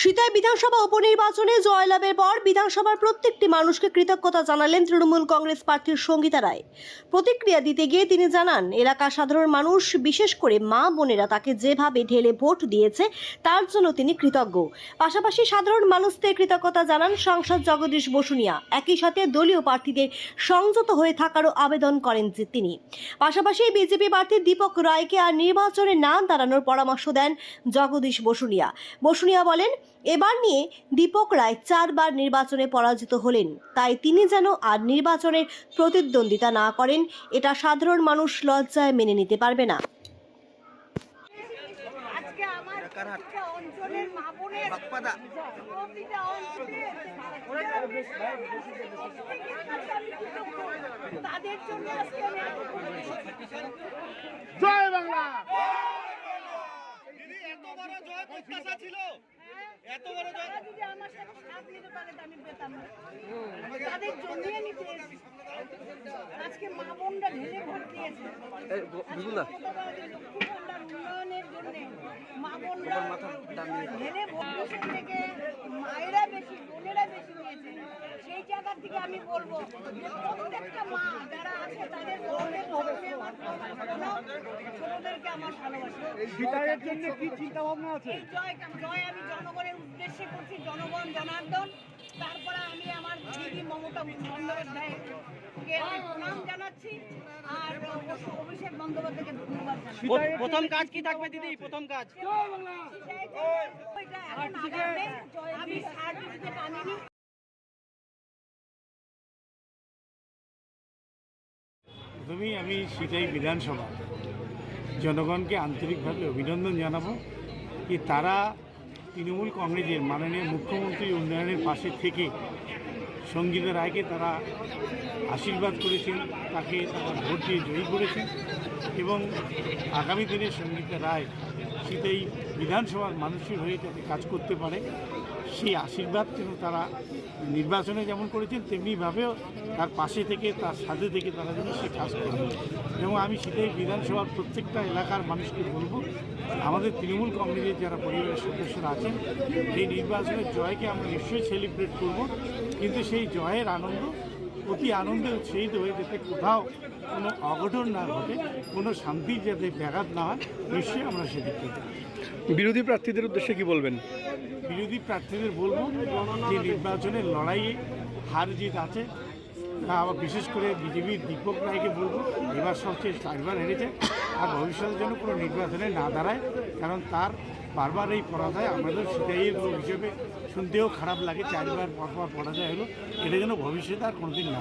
সীতাই বিধানসভা উপনির্বাচনে জয়লাভের পর বিধানসভার প্রত্যেকটি মানুষকে কৃতজ্ঞতা জানালেন তৃণমূল কংগ্রেস প্রার্থীর সঙ্গীতা রায়। প্রতিক্রিয়া দিতে গিয়ে তিনি জানান, এলাকার সাধারণ মানুষ, বিশেষ করে মা বোনেরা তাকে যেভাবে ঢেলে ভোট দিয়েছে, তার জন্য তিনি কৃতজ্ঞ। পাশাপাশি সাধারণ মানুষদের কৃতজ্ঞতা জানান সাংসদ জগদীশ বসুনিয়া। একই সাথে দলীয় প্রার্থীদের সংযত হয়ে থাকারও আবেদন করেন যে তিনি। পাশাপাশি বিজেপি প্রার্থী দীপক রায়কে আর নির্বাচনে না দাঁড়ানোর পরামর্শ দেন জগদীশ বসুনিয়া। বসুনিয়া বলেন এবার নিয়ে দীপক রায় চারবার নির্বাচনে পরাজিত হলেন। তাই তিনি যেন আর নির্বাচনের প্রতিদ্বন্দ্বিতা না করেন এটা সাধারণ মানুষ লজ্জায় মেনে নিতে পারবে না। জয় বাংলা। জয় প্রত্যাশা ছিল। এত বড় তারা যদি আমার সাথে সাথ নিতে পারে আমি পেতাম না। তাদের আমি পেয়েছি আজকে মা বোনরা ঢেলে ভোট দিয়েছে। উন্নয়নের জন্য মা বোনরা ঢেলে ভোট থেকে মায়েরা বেশি বোনেরা বেশি নিয়েছে। সেই জায়গা থেকে আমি বলব যে প্রত্যেকটা মা যারা আছে তাদের বোনের আমার ভালোবাসা। জন্য কি চিন্তা ভাবনা আছে? এই জয় জয় আমি জনগণের উদ্দেশ্যে করছি জনগণ জনার্দন। তারপরে আমি আমার দিদি মমতা বন্দ্যোপাধ্যায়কে আমি প্রণাম জানাচ্ছি আর অভিষেক বন্দ্যোপাধ্যায়কে ধন্যবাদ জানাচ্ছি। প্রথম কাজ কি থাকবে দিদি? প্রথম কাজ। আমি সার্টিফিকেট আনিনি। প্রথমেই আমি সেটাই বিধানসভা। জনগণকে আন্তরিকভাবে অভিনন্দন জানাব যে তারা তৃণমূল কংগ্রেসের মাননীয় মুখ্যমন্ত্রী উন্নয়নের পাশে থেকে সঙ্গীতা রায়কে তারা আশীর্বাদ করেছেন, তাকে তারা ভোট দিয়ে জয়ী করেছেন। এবং আগামী দিনে সঙ্গীতা রায় সেটাই বিধানসভার মানুষের হয়ে যাতে কাজ করতে পারে, সেই আশীর্বাদ যেন তারা নির্বাচনে যেমন করেছেন, তেমনিভাবেও তার পাশে থেকে, তার সাথে থেকে তারা যেন সে কাজ করবে এবং আমি সেটাই বিধানসভার প্রত্যেকটা এলাকার মানুষকে বলব, আমাদের তৃণমূল কংগ্রেসের যারা পরিবারের সদস্যরা আছেন এই নির্বাচনের জয়কে আমরা নিশ্চয়ই সেলিব্রেট করব। কিন্তু সেই জয়ের আনন্দ অতি আনন্দে উৎসাহিত হয়ে যাতে কোথাও কোনো অঘটন না ঘটে কোনো শান্তির যাতে ব্যাঘাত না হয় নিশ্চয়ই আমরা সেদিকে বিরোধী প্রার্থীদের উদ্দেশ্যে কি বলবেন? বিরোধী প্রার্থীদের বলব যে নির্বাচনের লড়াইয়ে হার জিত আছে তা আবার বিশেষ করে বিজেপির দীপক রায়কে বলব, এবার সবচেয়ে চারবার হেরেছে আর ভবিষ্যতের জন্য কোনো নির্বাচনে না দাঁড়ায়, কারণ তার বারবার এই পরাজয় আমাদের সিটাইয়ের লোক হিসেবে শুনতেও খারাপ লাগে, চারবার পরপর পরাজয় হলো, এটা যেন ভবিষ্যতে আর কোনোদিন না।